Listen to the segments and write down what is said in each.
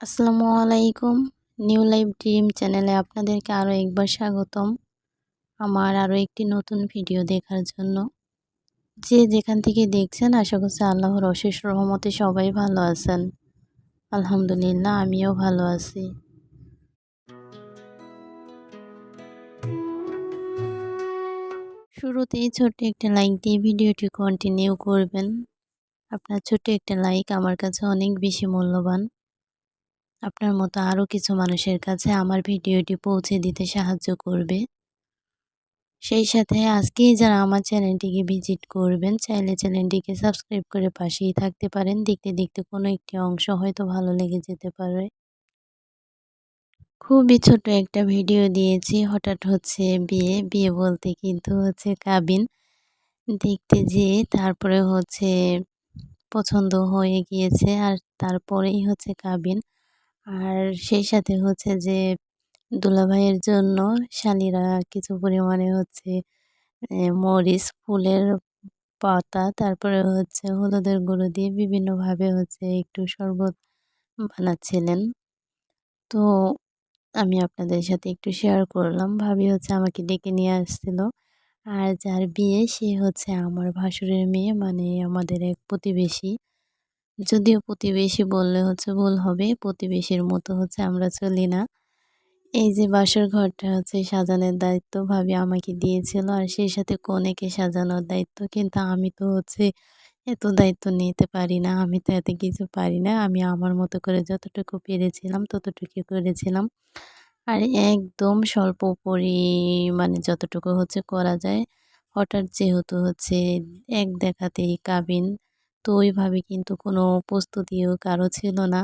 আসসালামু আলাইকুম। New life dream চ্যানেলে আপনাদেরকে আরও একবার স্বাগতম। আমার আরও একটি নতুন ভিডিও দেখার জন্য। যে যেখান থেকে দেখছেন, আশা করছি আল্লাহর অশেষ রহমতে সবাই ভালো আছেন। আলহামদুলিল্লাহ, আমিও ভালো আছি। শুরুতেই ছোট্ট একটা লাইক দিয়ে ভিডিওটি কন্টিনিউ করবেন। আপনার ছোট্ট একটা লাইক আমার কাছে অনেক বেশি মূল্যবান। আপনার মতো আরও কিছু মানুষের কাছে আমার ভিডিওটি পৌঁছে দিতে সাহায্য করবে। সেই সাথে আজকেই যারা আমার চ্যানেলটিকে ভিজিট করবেন, চাইলে চ্যানেলটিকে সাবস্ক্রাইব করে পাশেই থাকতে পারেন। দেখতে দেখতে কোনো একটি অংশ হয়তো ভালো লেগে যেতে পারে। খুবই ছোট একটা ভিডিও দিয়েছি, হঠাৎ হচ্ছে বিয়ে বিয়ে বলতে কিন্তু হচ্ছে কাবিন। দেখতে যেয়ে তারপরে হচ্ছে পছন্দ হয়ে গিয়েছে আর তারপরেই হচ্ছে কাবিন। আর সেই সাথে হচ্ছে যে, দুলাভাইয়ের জন্য শালিরা কিছু পরিমাণে হচ্ছে মরিচ, ফুলের পাতা, তারপরে হচ্ছে হলুদের গুঁড়ো দিয়ে বিভিন্নভাবে হচ্ছে একটু শরবত বানাচ্ছিলেন। তো আমি আপনাদের সাথে একটু শেয়ার করলাম। ভাবি হচ্ছে আমাকে ডেকে নিয়ে আসছিল। আর যার বিয়ে সে হচ্ছে আমার ভাসুরের মেয়ে মানে আমাদের এক প্রতিবেশী। যদিও প্রতিবেশী বললে হচ্ছে ভুল হবে, প্রতিবেশীর মতো হচ্ছে আমরা চলি না। এই যে বাসর ঘরটা হচ্ছে সাজানোর দায়িত্ব ভাবি আমাকে দিয়েছিল আর সেই সাথে কনেকে সাজানোর দায়িত্ব, কিন্তু আমি তো হচ্ছে এত দায়িত্ব নিতে পারি না, আমি তো এত কিছু পারি না, আমি আমার মতো করে যতটুকু পেরেছিলাম ততটুকু করেছিলাম। আর একদম স্বল্প পরিমাণে যতটুকু হচ্ছে করা যায়, হঠাৎ যেহেতু হচ্ছে এক দেখাতেই কাবিন তো ওইভাবে কিন্তু কোনো প্রস্তুতিও কারও ছিল না।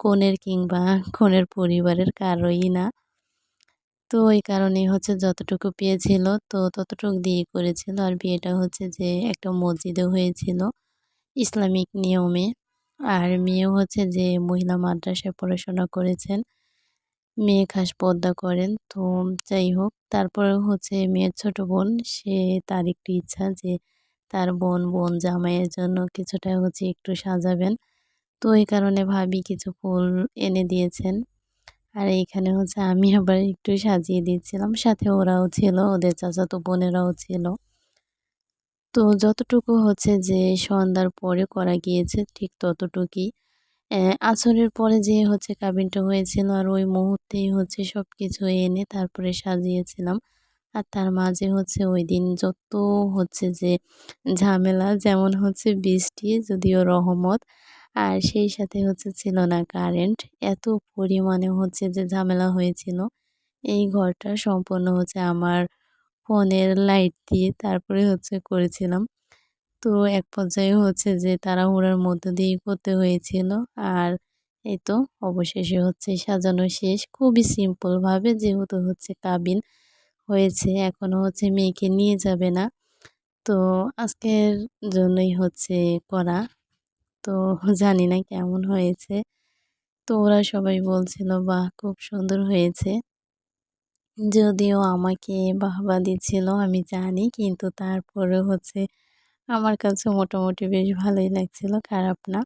কনের কিংবা কনের পরিবারের কারোই না। তো ওই কারণেই হচ্ছে যতটুকু পেয়েছিল, তো ততটুকু দিয়ে করেছিল। আর বিয়েটা হচ্ছে যে একটা মসজিদে হয়েছিল ইসলামিক নিয়মে। আর মেয়েও হচ্ছে যে মহিলা মাদ্রাসায় পড়াশোনা করেছেন। মেয়ে খাস পদ্মা করেন, তো যাই হোক। তারপরে হচ্ছে মেয়ের ছোট বোন, সে তার একটু ইচ্ছা যে তার বোন বোন জামাইয়ের জন্য কিছুটা হচ্ছে একটু সাজাবেন। তো এই কারণে ভাবি কিছু ফুল এনে দিয়েছেন। আর এইখানে হচ্ছে আমি আবার একটু সাজিয়ে দিয়েছিলাম। সাথে ওরাও ছিল, ওদের চাচাতো বোনেরাও ছিল। তো যতটুকু হচ্ছে যে সন্ধ্যার পরে করা গিয়েছে, ঠিক ততটুকুই। আছরের পরে যে হচ্ছে কাবিনটা হয়েছিল আর ওই মুহূর্তেই হচ্ছে সব কিছু এনে তারপরে সাজিয়েছিলাম। আর তার মাঝে হচ্ছে ওই দিন যত হচ্ছে যে ঝামেলা, যেমন হচ্ছে বৃষ্টি যদিও রহমত, আর সেই সাথে হচ্ছে ছিল না কারেন্ট। এত পরিমাণে হচ্ছে যে ঝামেলা হয়েছিল। এই ঘরটা সম্পূর্ণ হচ্ছে আমার ফোনের লাইট দিয়ে তারপরে হচ্ছে করেছিলাম। তো এক পর্যায়ে হচ্ছে যে তাড়াহুড়োর মধ্য দিয়েই করতে হয়েছিল। আর এই তো অবশেষে হচ্ছে সাজানো শেষ। খুবই সিম্পলভাবে যেহেতু হচ্ছে কাবিন হয়েছে এখনও হচ্ছে মেয়েকে নিয়ে যাবে না। তো আজকের জন্যই হচ্ছে করা। তো জানি না কেমন হয়েছে। তো ওরা সবাই বলছিল, বাহ, খুব সুন্দর হয়েছে। যদিও আমাকে বাহবা দিচ্ছিল, আমি জানি, কিন্তু তারপরে হচ্ছে আমার কাছে মোটামুটি বেশ ভালোই লাগছিল, খারাপ না।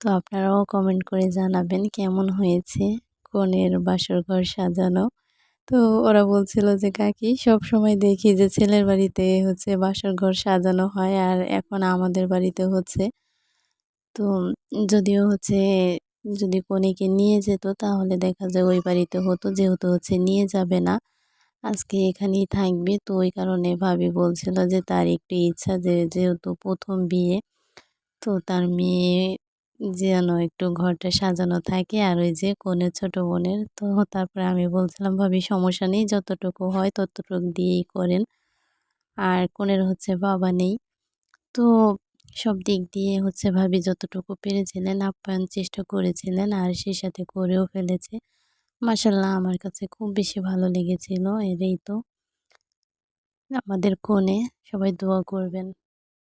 তো আপনারাও কমেন্ট করে জানাবেন, কেমন হয়েছে? কনের বাসর ঘর সাজানো। তো ওরা বলছিল যে, কাকি সব সময় দেখি যে, ছেলের বাড়িতে হচ্ছে বাসর ঘর সাজানো হয় আর এখন আমাদের বাড়িতে হচ্ছে। তো যদিও হচ্ছে যদি কনেকে নিয়ে যেত তাহলে দেখা যায় ওই বাড়িতে হতো, যেহেতু হচ্ছে নিয়ে যাবে না। আজকে এখানেই থাকবে। তো ওই কারণে ভাবি বলছিল যে, তার একটু ইচ্ছা যে, যেহেতু প্রথম বিয়ে, তো তার মেয়ে যেন একটু ঘরটা সাজানো থাকে। আর ওই যে কনের ছোট বোনের, তো তারপরে আমি বলছিলাম, ভাবি, সমস্যা নেই, যতটুকু হয় ততটুকু দিয়েই করেন। আর কনের হচ্ছে বাবা নেই। তো সব দিক দিয়ে হচ্ছে ভাবি যতটুকু পেরেছিলেন, আপ্যায়ন চেষ্টা করেছিলেন আর সেই সাথে করেও ফেলেছে। মাসাল্লাহ আমার কাছে খুব বেশি ভালো লেগেছিল এরই তো। আমাদের কোণে সবাই দোয়া করবেন।